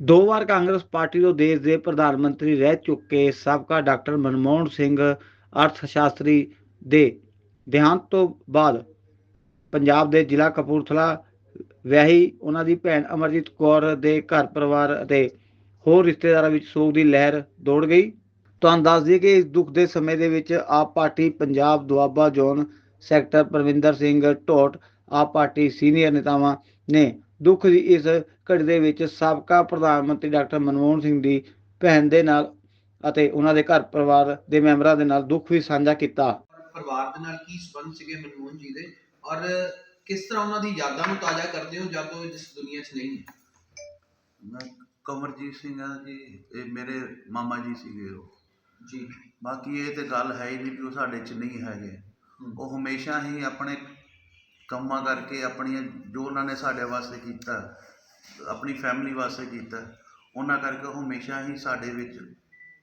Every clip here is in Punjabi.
ਦੋ ਵਾਰ ਕਾਂਗਰਸ ਪਾਰਟੀ ਤੋਂ ਦੇਸ਼ ਦੇ ਪ੍ਰਧਾਨ ਮੰਤਰੀ ਰਹਿ ਚੁੱਕੇ ਸਾਬਕਾ ਡਾਕਟਰ ਮਨਮੋਹਨ ਸਿੰਘ ਅਰਥ ਸ਼ਾਸਤਰੀ ਦੇ ਦੇਹਾਂਤ ਤੋਂ ਬਾਅਦ ਪੰਜਾਬ ਦੇ ਜ਼ਿਲ੍ਹਾ ਕਪੂਰਥਲਾ ਵਿਆਹੀ ਉਹਨਾਂ ਦੀ ਭੈਣ ਅਮਰਜੀਤ ਕੌਰ ਦੇ ਘਰ ਪਰਿਵਾਰ ਅਤੇ ਹੋਰ ਰਿਸ਼ਤੇਦਾਰਾਂ ਵਿੱਚ ਸੋਗ ਦੀ ਲਹਿਰ ਦੌੜ ਗਈ। ਤੁਹਾਨੂੰ ਦੱਸ ਦਈਏ ਕਿ ਇਸ ਦੁੱਖ ਦੇ ਸਮੇਂ ਦੇ ਵਿੱਚ AAP party Punjab Doaba zone sector Parvinder Singh Dhot, AAP party senior ਨੇਤਾਵਾਂ ਨੇ ਦੁੱਖ ਦੀ ਇਸ ਘੜੀ ਦੇ ਵਿੱਚ ਸਾਬਕਾ ਪ੍ਰਧਾਨ ਮੰਤਰੀ ਡਾਕਟਰ ਮਨਮੋਹਨ ਸਿੰਘ ਦੀ ਭੈਣ ਦੇ ਨਾਲ ਅਤੇ ਉਹਨਾਂ ਦੇ ਘਰ ਪਰਿਵਾਰ ਦੇ ਮੈਂਬਰਾਂ ਦੇ ਨਾਲ ਦੁੱਖ ਵੀ ਸਾਂਝਾ ਕੀਤਾ। ਪਰਿਵਾਰ ਦੇ ਨਾਲ ਕੀ ਸੰਬੰਧ ਸੀਗੇ ਮਨਮੋਹਨ ਜੀ ਦੇ? ਔਰ ਕਿਸ ਤਰ੍ਹਾਂ ਉਹਨਾਂ ਦੀ ਯਾਦਾਂ ਨੂੰ ਤਾਜ਼ਾ ਕਰਦੇ ਹੋ ਜਦ ਉਹ ਇਸ ਦੁਨੀਆ 'ਚ ਨਹੀਂ ਹੈ? ਮੈਂ ਕਮਰਜੀਤ ਸਿੰਘ ਆ ਜੀ ਇਹ ਮੇਰੇ ਮਾਮਾ ਜੀ ਸੀਗੇ ਉਹ। ਜੀ। ਬਾਕੀ ਇਹ ਤੇ ਗੱਲ ਹੈ ਹੀ ਨਹੀਂ ਕਿ ਉਹ ਸਾਡੇ ਚ ਨਹੀਂ ਹੈਗੇ। ਉਹ ਹਮੇਸ਼ਾ ਹੀ ਆਪਣੇ ਕੰਮਾਂ ਕਰਕੇ ਆਪਣੀਆਂ ਜੋ ਉਹਨਾਂ ਨੇ ਸਾਡੇ ਵਾਸਤੇ ਕੀਤਾ ਆਪਣੀ ਫੈਮਿਲੀ ਵਾਸਤੇ ਕੀਤਾ ਉਹਨਾਂ ਕਰਕੇ ਉਹ ਹਮੇਸ਼ਾ ਹੀ ਸਾਡੇ ਵਿੱਚ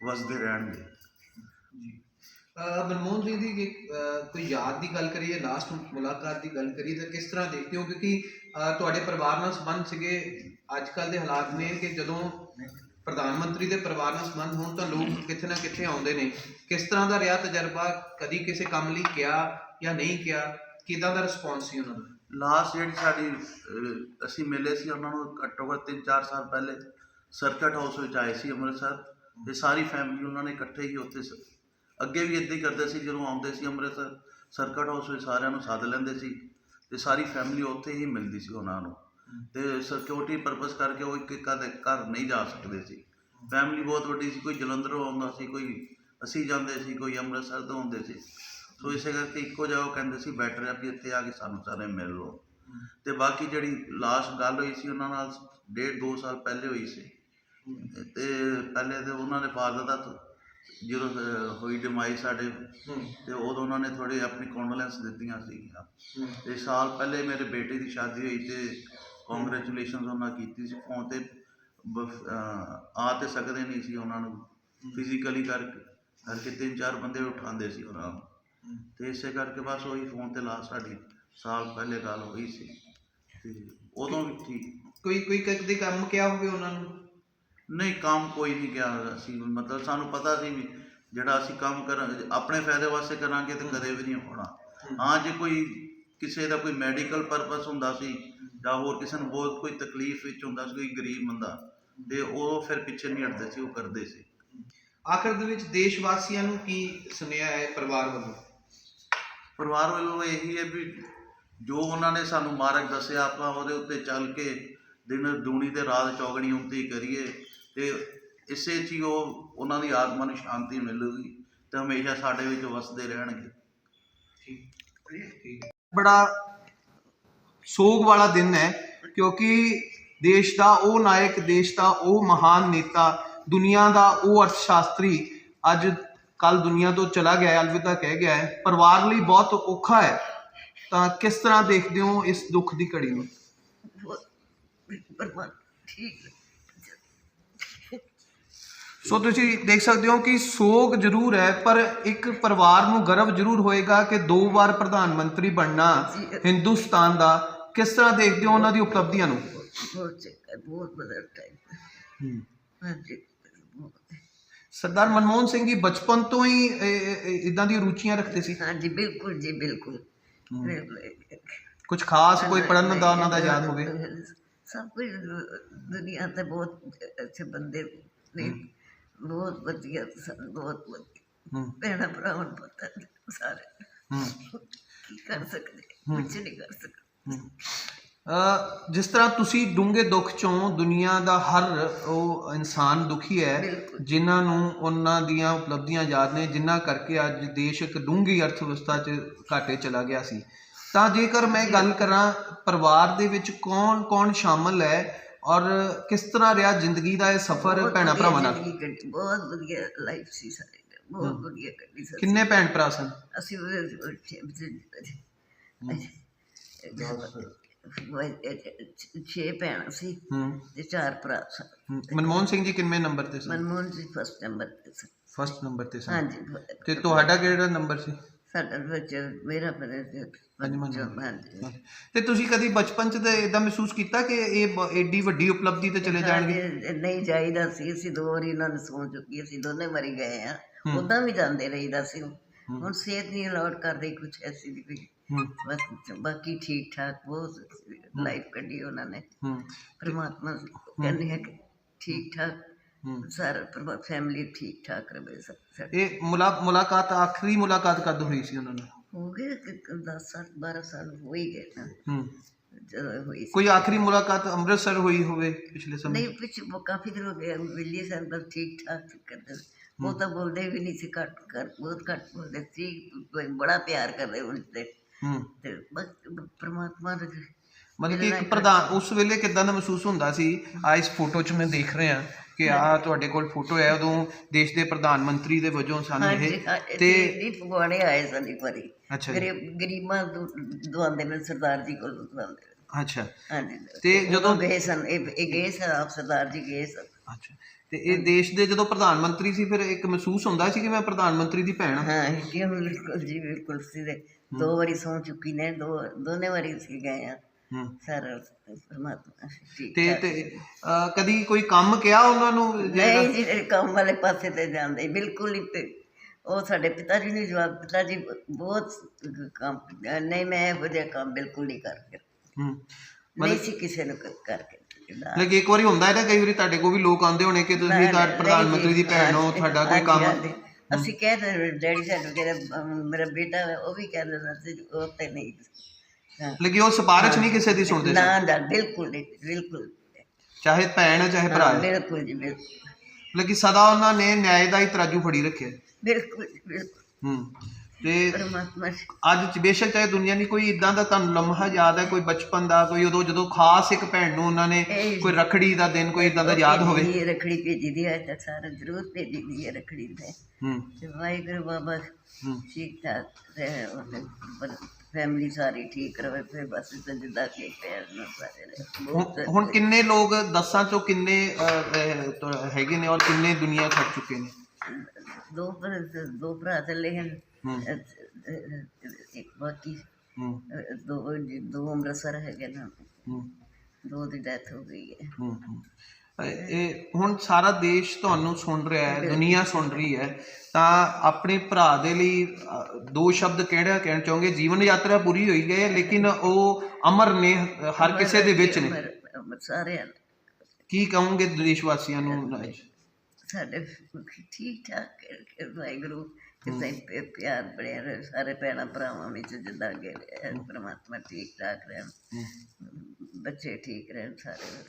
ਵਸਦੇ ਰਹਿਣਗੇ। ਅਹ ਮਨਮੋਹਨ ਜੀ ਦੀ ਜੇ, ਕੋਈ ਯਾਦ ਦੀ ਗੱਲ ਕਰੀਏ ਲਾਸਟ ਮੁਲਾਕਾਤ ਦੀ ਗੱਲ ਕਰੀਏ ਤਾਂ ਕਿਸ ਤਰ੍ਹਾਂ ਦੇਖਦੇ ਹੋ? ਕਿਉਂਕਿ ਤੁਹਾਡੇ ਪਰਿਵਾਰ ਨਾਲ ਸੰਬੰਧ ਸੀਗੇ ਅੱਜ ਕੱਲ ਦੇ ਹਾਲਾਤ ਨੇ ਕਿ ਜਦੋਂ ਪ੍ਰਧਾਨ ਮੰਤਰੀ ਦੇ ਪਰਿਵਾਰ ਨਾਲ ਸੰਬੰਧ ਹੋਣ ਤਾਂ ਲੋਕ ਕਿੱਥੇ ਨਾ ਕਿੱਥੇ ਆਉਂਦੇ ਨੇ। ਕਿਸ ਤਰ੍ਹਾਂ ਦਾ ਰਿਹਾ ਤਜਰਬਾ? ਕਦੀ ਕਿਸੇ ਕੰਮ ਲਈ ਕਿਹਾ ਜਾਂ ਨਹੀਂ ਕਿਹਾ? ਕਿਦਾਂ ਦਾ ਰਿਸਪੌਂਸ ਸੀ ਉਹਨਾਂ ਦਾ? ਲਾਸਟ ਜਿਹੜੀ ਸਾਡੀ ਅਹ, ਅਸੀਂ ਮਿਲੇ ਸੀ ਉਹਨਾਂ ਨੂੰ ਘੱਟੋ ਘੱਟ 3-4 ਸਾਲ ਪਹਿਲੇ ਸਰਕਟ ਹਾਊਸ ਵਿੱਚ ਆਏ ਸੀ ਅੰਮ੍ਰਿਤਸਰ। ਤੇ ਸਾਰੀ ਫੈਮਿਲੀ ਉਹਨਾਂ ਨੇ ਇਕੱਠੇ ਹੀ ਉੱਥੇ ਸ- ਅੱਗੇ ਵੀ ਇੱਦਾਂ ਹੀ ਕਰਦੇ ਸੀ ਜਦੋਂ ਆਉਂਦੇ ਸੀ ਅੰਮ੍ਰਿਤਸਰ ਸਰਕਟ ਹਾਊਸ ਵਿੱਚ ਸਾਰਿਆਂ ਨੂੰ ਸੱਦ ਲੈਂਦੇ ਸੀ। ਤੇ ਸਾਰੀ ਫੈਮਿਲੀ ਉੱਥੇ ਹੀ ਮਿਲਦੀ ਸੀ ਉਹਨਾਂ ਨੂੰ। ਤੇ ਸਿਕਿਉਰਿਟੀ ਪਰਪਸ ਕਰਕੇ ਉਹ ਇੱਕ ਇੱਕ ਦੇ ਘਰ ਨਹੀਂ ਜਾ ਸਕਦੇ ਸੀ। ਫੈਮਿਲੀ ਬਹੁਤ ਵੱਡੀ ਸੀ ਕੋਈ ਜਲੰਧਰੋਂ ਆਉਂਦਾ ਸੀ ਕੋਈ ਅਸੀਂ ਜਾਂਦੇ ਸੀ ਕੋਈ ਅੰਮ੍ਰਿਤਸਰ ਤੋਂ ਆਉਂਦੇ ਸੀ। ਸੋ ਇਸੇ ਕਰਕੇ ਇੱਕੋ ਜਗ੍ਹਾ ਉਹ ਕਹਿੰਦੇ ਸੀ ਬੈਟਰ ਹੈ ਵੀ ਇੱਥੇ ਆ ਕੇ ਸਾਨੂੰ ਸਾਰੇ ਮਿਲ ਲਓ। ਤੇ ਬਾਕੀ ਜਿਹੜੀ ਲਾਸਟ ਗੱਲ ਹੋਈ ਸੀ ਉਹਨਾਂ ਨਾਲ ਡੇਢ ਦੋ ਸਾਲ ਪਹਿਲੇ ਹੋਈ ਸੀ। ਤੇ ਪਹਿਲੇ ਤੇ ਉਹਨਾਂ ਦੇ ਫਾਦਰ ਦਾ ਜਦੋਂ ਹੋਈ ਡਿਮਾਈ ਸਾਡੇ ਤੇ ਉਦੋਂ ਉਹਨਾਂ ਨੇ ਥੋੜੀ ਆਪਣੀ ਕੌਂਡੋਲੈਂਸ ਦਿੱਤੀਆਂ ਸੀਗੀਆਂ। ਤੇ ਸਾਲ ਪਹਿਲੇ ਮੇਰੇ ਬੇਟੇ ਦੀ ਸ਼ਾਦੀ ਹੋਈ ਤੇ ਕੰਗ੍ਰੈਚੁਲੇਸ਼ਨਸ ਉਹਨਾਂ ਕੀਤੀ ਸੀ। ਫੋਨ ਤੇ ਆ ਤੇ ਸਕਦੇ ਨਹੀਂ ਸੀ ਉਹਨਾਂ ਨੂੰ। ਫਿਜ਼ੀਕਲੀ ਕਰਕੇ ਕਰਕੇ ਤਿੰਨ ਚਾਰ ਬੰਦੇ ਉਠਾਉਂਦੇ ਸੀ ਉਹਨਾਂ ਨੂੰ। ਤੇ ਇਸੇ ਕਰਕੇ ਬਸ ਉਹੀ ਫੋਨ ਤੇ ਲਾਸਟ ਸਾਡੀ ਸਾਲ ਪਹਿਲੇ ਗੱਲ ਹੋਈ ਸੀ। ਤੇ ਉਦੋਂ ਵੀ ਠੀਕ। ਕੋਈ ਕੋਈ ਕਦੇ ਕੰਮ ਕਿਹਾ ਹੋਵੇ ਉਹਨਾਂ ਨੂੰ? ਨਹੀਂ ਕੰਮ ਕੋਈ ਨਹੀਂ ਕਿਹਾ ਅਸੀਂ। ਮਤਲਬ ਸਾਨੂੰ ਪਤਾ ਸੀ ਵੀ ਜਿਹੜਾ ਅਸੀਂ ਕੰਮ ਕਰ ਆਪਣੇ ਫਾਇਦੇ ਵਾਸਤੇ ਕਰਾਂਗੇ ਤੇ ਕਦੇ ਵੀ ਨਹੀਂ ਹੋਣਾ। ਹਾਂ ਜੇ ਕੋਈ ਕਿਸੇ ਦਾ ਕੋਈ ਮੈਡੀਕਲ ਪਰਪਸ ਹੁੰਦਾ ਸੀ ਜਾਂ ਹੋਰ ਕਿਸੇ ਨੂੰ ਬਹੁਤ ਕੋਈ ਤਕਲੀਫ ਵਿੱਚ ਹੁੰਦਾ ਸੀ ਕੋਈ ਗਰੀਬ ਬੰਦਾ ਤੇ ਉਹ ਫਿਰ ਪਿੱਛੇ ਨਹੀਂ ਹਟਦੇ ਸੀ ਉਹ ਕਰਦੇ ਸੀ। ਆਖਰ ਦੇ ਵਿੱਚ ਦੇਸ਼ ਵਾਸੀਆਂ ਨੂੰ ਕੀ ਸੁਨੇਹਾ ਹੈ ਪਰਿਵਾਰ ਵੱਲੋਂ? ਪਰਿਵਾਰ ਵੱਲੋਂ ਇਹੀ ਹੈ ਵੀ ਜੋ ਉਹਨਾਂ ਨੇ ਸਾਨੂੰ ਮਾਰਗ ਦੱਸਿਆ, ਆਪਾਂ ਉਹਦੇ ਉੱਤੇ ਚੱਲ ਕੇ ਦਿਨ ਦੂਣੀ ਤੇ ਰਾਤ ਚੌਗਣੀ ਉੱਤੇ ਕਰੀਏ ਤੇ ਇਸੇ 'ਚ ਹੀ ਉਹ ਉਹਨਾਂ ਦੀ ਆਤਮਾ ਨੂੰ ਸ਼ਾਂਤੀ ਮਿਲੂਗੀ ਤੇ ਹਮੇਸ਼ਾ ਸਾਡੇ ਵਿੱਚ ਵਸਦੇ ਰਹਿਣਗੇ। ਬੜਾ ਸੋਗ ਵਾਲਾ ਦਿਨ ਹੈ, ਕਿਉਂਕਿ ਦੇਸ਼ ਦਾ ਉਹ ਨਾਇਕ, ਦੇਸ਼ ਦਾ ਉਹ ਮਹਾਨ ਨੇਤਾ, ਦੁਨੀਆ ਦਾ ਉਹ ਅਰਥ ਸ਼ਾਸਤਰੀ ਅੱਜ ਕੱਲ ਦੁਨੀਆ ਤੋਂ ਚਲਾ ਗਿਆ ਹੈ ਅਲਵਿਦਾ ਕਹਿ ਗਿਆ ਹੈ ਪਰਿਵਾਰ ਲਈ ਬਹੁਤ ਔਖਾ ਹੈ। ਤਾਂ ਕਿਸ ਤਰ੍ਹਾਂ ਦੇਖਦੇ ਹੋ ਇਸ ਦੁੱਖ ਦੀ ਘੜੀ ਨੂੰ? ਠੀਕ ਸੋ ਤੁਸੀਂ ਦੇਖ ਸਕਦੇ ਹੋ ਕਿ ਸੋਗ ਜ਼ਰੂਰ ਹੈ ਪਰ ਇੱਕ ਪਰਿਵਾਰ ਨੂੰ ਗਰਵ ਜ਼ਰੂਰ ਹੋਏਗਾ ਕਿ ਦੋ ਵਾਰ ਪ੍ਰਧਾਨ ਮੰਤਰੀ ਬਣਨਾ ਹਿੰਦੁਸਤਾਨ ਦਾ। ਕਿਸ ਤਰ੍ਹਾਂ ਦੇਖਦੇ ਹੋ ਉਹਨਾਂ ਦੀ ਉਪਲਬਧੀਆਂ ਨੂੰ? ਬਹੁਤ ਬਹੁਤ ਬਦਲ ਟਾਈਮ ਹਾਂਜੀ। ਸਰਦਾਰ ਮਨਮੋਹਨ ਸਿੰਘ ਜੀ ਬਚਪਨ ਤੋਂ ਹੀ ਇਦਾਂ ਦੀ ਰੁਚੀਆਂ ਰੱਖਦੇ ਸੀ? ਹਾਂਜੀ ਬਿਲਕੁਲ ਜੀ ਬਿਲਕੁਲ। ਕੁਝ ਖਾਸ ਕੋਈ ਪੜਨ ਦਾ ਉਹਨਾਂ ਦਾ ਯਾਦ ਹੋਵੇ? ਸਭ ਕੁਝ ਦੁਨੀਆ ਤੇ ਬਹੁਤ ਅੱਛੇ ਬੰਦੇ ਨੇ। ਬਹੁਤ ਵਧੀਆ ਸਨ ਬਹੁਤ ਵਧੀਆ। ਭੈਣਾਂ ਭਰਾਵਾਂ ਨੂੰ ਪਤਾ ਸਾਰੇ। ਕੀ ਕਰ ਸਕਦੇ? ਕੁਝ ਨਹੀਂ ਕਰ ਸਕਦੇ। ਜਿਸ ਤਰ੍ਹਾਂ ਤੁਸੀਂ ਡੂੰਘੇ ਦੁੱਖ ਚੋਂ ਦੁਨੀਆ ਦਾ ਹਰ ਉਹ ਇਨਸਾਨ ਦੁਖੀ ਹੈ। ਜਿਨ੍ਹਾਂ ਨੂੰ ਉਹਨਾਂ ਦੀਆਂ ਉਪਲਬਧੀਆਂ ਯਾਦ ਨੇ ਜਿਨ੍ਹਾਂ ਕਰਕੇ ਅੱਜ ਦੇਸ਼ ਇੱਕ ਡੂੰਘੀ ਅਰਥ ਵਿਵਸਥਾ 'ਚ ਘਾਟੇ ਚਲਾ ਗਿਆ ਸੀ। ਤਾਂ ਜੇਕਰ ਮੈਂ ਗੱਲ ਕਰਾਂ ਪਰਿਵਾਰ ਦੇ ਵਿੱਚ ਕੌਣ ਕੌਣ ਸ਼ਾਮਲ ਹੈ ਔਰ ਕਿਸ ਤਰ੍ਹਾਂ ਰਿਹਾ ਜ਼ਿੰਦਗੀ ਦਾ ਇਹ ਸਫ਼ਰ ਭੈਣਾਂ ਭਰਾਵਾਂ ਨਾਲ? ਬਹੁਤ ਵਧੀਆ ਲਾਈਫ ਸੀ ਸਾਡੀ ਬਹੁਤ ਵਧੀਆ ਕੱਢੀ ਸਾਡੀ ਕਿੰਨੇ ਭੈਣ ਭਰਾ ਸਨ? ਅਸੀਂ ਉਹ ਛੇ ਭੈਣਾਂ ਸੀ ਹੂੰ। ਤੇ ਚਾਰ ਭਰਾ ਸਨ। ਹੂੰ। ਮਨਮੋਹਨ ਸਿੰਘ ਜੀ ਕਿੰਨੇ ਨੰਬਰ ਤੇ ਸਨ? ਮਨਮੋਹਨ ਜੀ ਫਸਟ ਨੰਬਰ ਤੇ ਸਨ। ਫਸਟ ਨੰਬਰ ਤੇ ਸਨ। ਹਾਂਜੀ। ਤੇ ਤੁਹਾਡਾ ਕਿਹੜਾ ਨੰਬਰ ਸੀ? ਸਾਡਾ ਬੱਚਾ ਮੇਰਾ ਬਰੇ ਹਾਂਜੀ, ਹਾਂਜੀ। ਹਾਂਜੀ। ਤੇ ਤੁਸੀਂ ਕਦੀ ਬਚਪਨ ਚ ਤੇ ਇਦਾਂ ਮਹਿਸੂਸ ਕੀਤਾ ਕਿ ਇਹ ਬ- ਏਡੀ ਵੱਡੀ ਉਪਲਬਧੀ ਤੇ ਚਲੇ ਜਾਣਗੇ? ਨਹੀਂ ਜਾਈਦਾ ਸੀ। ਅਸੀਂ ਦੋ ਵਾਰੀ ਇਹਨਾਂ ਨੂੰ ਸੌਂ ਚੁੱਕੀ ਅਸੀਂ ਦੋਨੇ ਮਰੀ ਗਏ ਆ ਉਦਾਂ ਵੀ ਜਾਂਦੇ ਰਹੀਦਾ ਸੀ। ਹੁਣ ਸਿਹਤ ਨਹੀਂ ਅਲਾਉਡ ਕਰਦੀ ਕੁਛ ਐਸੀ ਦੀ ਵੀ ਹੂੰ। ਬਸ ਬਾਕੀ ਠੀਕ ਠਾਕ ਬਹੁਤ ਲਾਈਫ ਕੱਢੀ ਉਹਨਾਂ ਨੇ। ਹੂੰ। ਪਰਮਾਤਮਾ ਕਹਿੰਦੇ ਹੈ ਕਿ ਠੀਕ ਠਾਕ ਸਾਰਾ ਪਰਿਵਾਰ ਫੈਮਿਲੀ ਠੀਕ ਠਾਕ ਰਵੇ ਸਭ। ਇਹ ਮੁਲਾ- ਮੁਲਾਕਾਤ ਆਖਰੀ ਮੁਲਾਕਾਤ ਕਦ ਹੋਈ ਸੀ ਉਹਨਾਂ ਨਾਲ? ਹੋ ਗਏ 10 ਸਾਲ 12 ਸਾਲ ਹੋ ਹੀ ਗਏ ਨਾ। ਹੂੰ। ਹੋਈ ਕੋਈ ਆਖਰੀ ਮੁਲਾਕਾਤ ਅੰਮ੍ਰਿਤਸਰ ਹੋਈ ਹੋਵੇ ਪਿਛਲੇ ਸਮੇਂ? ਨਹੀਂ ਪਿੱਛੇ ਕਾਫੀ ਦਿਨ ਹੋ ਗਏ ਮਿਲੀ ਸਨ ਬਸ ਠੀਕ ਠਾਕ ਕਰਦੇ। ਉਹ ਤਾਂ ਬੋਲਦੇ ਵੀ ਨਹੀਂ ਸੀ ਘੱਟ ਕਰ ਬਹੁਤ ਘੱਟ ਬੋਲਦੇ ਸੀ ਬੜਾ ਪਿਆਰ ਕਰਦੇ ਉਨਸੇ ਹੂੰ। ਤੇ ਬਸ ਪਰਮਾਤਮਾ ਦੇ ਮਤਲਬ ਕਿ ਇੱਕ ਪ੍ਰਧਾਨ ਉਸ ਵੇਲੇ ਕਿਦਾਂ ਦਾ ਮਹਿਸੂਸ ਹੁੰਦਾ ਸੀ? ਆ ਇਸ ਫੋਟੋ 'ਚ ਮੈਂ ਦੇਖ ਰਿਹਾ ਕਿ ਆ ਤੁਹਾਡੇ ਕੋਲ ਫੋਟੋ ਹੈ ਉਦੋਂ ਦੇਸ਼ ਦੇ ਪ੍ਰਧਾਨ ਮੰਤਰੀ ਦੇ ਵਜੋਂ ਸਨ ਇਹ ਤੇ ਫਗਵਾੜੇ ਆਏ ਸਨ ਇੱਕ ਵਾਰੀ। ਅੱਛਾ ਗਰੀਬ ਦਵਾਉਂਦੇ ਨੇ ਸਰਦਾਰ ਜੀ ਕੋਲ ਦਵਾਉਂਦੇ। ਅੱਛਾ। ਤੇ ਜਦੋਂ ਗਏ ਸਨ ਇਹ ਇਹ ਗਏ ਸਨ ਆਪ ਸਰਦਾਰ ਜੀ ਗਏ ਸਨ। ਅੱਛਾ। ਤੇ ਇਹ ਦੇਸ਼ ਦੇ ਜਦੋਂ ਪ੍ਰਧਾਨ ਮੰਤਰੀ ਸੀ ਫਿਰ ਇੱਕ ਮਹਿਸੂਸ ਹੁੰਦਾ ਸੀ ਕਿ ਮੈਂ ਪ੍ਰਧਾਨ ਮੰਤਰੀ ਦੀ ਭੈਣ ਹਾਂ? ਬਿਲਕੁਲ ਜੀ ਬਿਲਕੁਲ ਸਿੱਧੇ ਦੋ ਵਾਰੀ ਸੌ ਚੁੱਕੀ ਨੇ ਦੋ ਦੋਨੇ ਵਾਰੀ ਸੀ ਗਏ ਆ ਹੂੰ। ਸਾਰਾ ਪਰਮਾਤਮਾ ਤੇ। ਤੇ ਕਦੀ ਕੋਈ ਕੰਮ ਕਿਹਾ ਉਹਨਾਂ ਨੂੰ? ਨਹੀਂ ਜੀ ਕੰਮ ਵਾਲੇ ਪਾਸੇ ਤੇ ਜਾਂਦੇ ਬਿਲਕੁਲ ਤੇ ਉਹ ਸਾਡੇ ਪਿਤਾ ਜੀ ਨੇ ਜਵਾਬ ਪਿਤਾ ਜੀ ਬਹੁਤ ਕੰਮ ਨਹੀਂ ਮੈਂ ਇਹੋ ਜਿਹਾ ਕੰਮ ਬਿਲਕੁਲ ਨਹੀਂ ਕਰਕੇ। ਹੂੰ। ਨਹੀਂ ਸੀ ਕਿਸੇ ਨੂੰ ਕਰਕੇ। ਲੇਕਿਨ ਇੱਕ ਵਾਰੀ ਹੁੰਦਾ ਹੈ ਨਾ ਕਈ ਵਾਰੀ ਤੁਹਾਡੇ ਕੋਲ ਵੀ ਲੋਕ ਆਉਂਦੇ ਹੋਣੇ ਕਿ ਤੁਸੀਂ ਤਾਂ ਪ੍ਰਧਾਨ ਮੰਤਰੀ ਦੀ ਭੈਣ ਹੋ ਤੁਹਾਡਾ ਕੋਈ ਕੰਮ ਅਸੀਂ ਕਹਿੰਦੇ ਡੈਡੀ ਸਾਨੂੰ ਕਹਿੰਦਾ ਮੇਰਾ ਬੇਟਾ ਹੈ, ਉਹ ਵੀ ਕਹਿੰਦਾ ਹੁੰਦਾ ਸੀ ਉਹ ਤੇ ਨਹੀਂ। ਹਾਂ। ਲੇਕਿਨ ਉਹ ਸਿਫਾਰਿਸ਼ ਨਹੀਂ ਕਿਸੇ ਦੀ ਸੁਣਦੇ ਸੀ ਨਾ ਨਾ ਬਿਲਕੁਲ ਨਹੀਂ ਬਿਲਕੁਲ ਚਾਹੇ ਭੈਣ ਹੈ ਚਾਹੇ ਭਰਾ ਹਾਂ, ਹੈ ਬਿਲਕੁਲ ਜੀ ਬਿਲਕੁਲ। ਲੇਕਿਨ ਸਦਾ ਉਹਨਾਂ ਨੇ ਨਿਆਂ ਦਾ ਹੀ ਤਰਾਜੂ ਫੜੀ ਰੱਖਿਆ। ਬਿਲਕੁਲ ਜੀ, ਬਿਲਕੁਲ। ਹੂੰ। ਤੇ ਪਰਮਾਤਮਾ ਜੀ। ਅੱਜ ਬੇਸ਼ੱਕ ਚਾਹੇ ਦੁਨੀਆ ਦੀ ਕੋਈ ਇਦਾਂ ਦਾ ਤੁਹਾਨੂੰ ਲਮਹਾ ਯਾਦ ਹੈ ਕੋਈ ਬਚਪਨ ਦਾ ਕੋਈ ਉਦੋਂ ਜਦੋਂ ਖਾਸ ਇੱਕ ਭੈਣ ਨੂੰ ਉਹਨਾਂ ਨੇ ਇਹ- ਕੋਈ ਰਖੜੀ ਦਾ ਦਿਨ ਕੋਈ ਇਦਾਂ ਦਾ ਯਾਦ ਹੋਵੇ। ਭੇਜੀ ਦੀ ਹੈ, ਰੱਖੜੀ ਭੇਜੀ ਦੀ ਹੈ ਤਾਂ ਸਾਰਾ ਜ਼ਰੂਰ ਭੇਜੀ ਦੀ ਹੈ ਰੱਖੜੀ ਤੇ। ਹੂੰ। ਤੇ ਵਾਹਿਗੁਰੂ ਬਾਬਾ ਹੂੰ। ਠੀਕ ਠਾਕ ਰਹੇ ਪਰ ਫੈਮਿਲੀ ਸਾਰੀ ਠੀਕ ਰਵੇ ਫਿਰ ਬਸ ਤੇ ਜਿੱਦਾਂ ਕਿ ਪਿਆਰ ਨਾਲ ਸਾਰੇ ਰਹੇ। ਬਹੁਤ ਹੁਣ- ਹੁਣ ਕਿੰਨੇ ਲੋਕ ਦਸਾਂ ਚੋਂ ਕਿੰਨੇ ਅਹ, ਅਹ, ਤੋਂ ਹੈਗੇ ਨੇ ਔਰ ਕਿੰਨੇ ਦੁਨੀਆ ਛੱਡ ਚੁੱਕੇ ਨੇ? ਦੋ ਭਰਾ ਦੋ ਭਰਾ ਚੱਲੇ ਹਨ। ਇੱਕ ਬਾਕੀ ਦੋ ਦੋ ਅੰਮ੍ਰਿਤਸਰ ਹੈਗੇ ਨਾ। ਦੋ ਦੀ ਡੈਥ ਹੋ ਗਈ ਹੈ। ਇਹ ਹੁਣ ਸਾਰਾ ਦੇਸ਼ ਤੁਹਾਨੂੰ ਸੁਣ ਰਿਹਾ ਹੈ ਦੁਨੀਆ ਸੁਣ ਰਹੀ ਹੈ। ਤਾਂ ਆਪਣੇ ਭਰਾ ਦੇ ਲਈ ਦੋ ਸ਼ਬਦ ਕਿਹੜਾ ਕਹਿਣਾ ਚਾਹੋਗੇ? ਜੀਵਨ ਯਾਤਰਾ ਪੂਰੀ ਹੋਈ ਗਈ ਹੈ ਲੇਕਿਨ ਉਹ ਅਮਰ ਨੇ ਹਰ ਕਿਸੇ ਦੇ ਵਿੱਚ ਨੇ। ਨੇ। ਕੀ ਕਹੋਗੇ ਦੇਸ਼ ਵਾਸੀਆਂ ਨੂੰ ਸਾਡੇ ਠੀਕ ਠਾਕ ਹੈ, ਵਾਹਿਗੁਰੂ ਕਿਸੇ ਪਿਆਰ ਬਣਿਆ ਰਹੇ ਸਾਰੇ ਭੈਣਾਂ ਭਰਾਵਾਂ ਵਿੱਚ ਜਿੱਦਾਂ ਅੱਗੇ ਪਰਮਾਤਮਾ ਠੀਕ ਠਾਕ ਰਹਿਣ ਬੱਚੇ ਠੀਕ ਰਹਿਣ ਸਾਰੇ।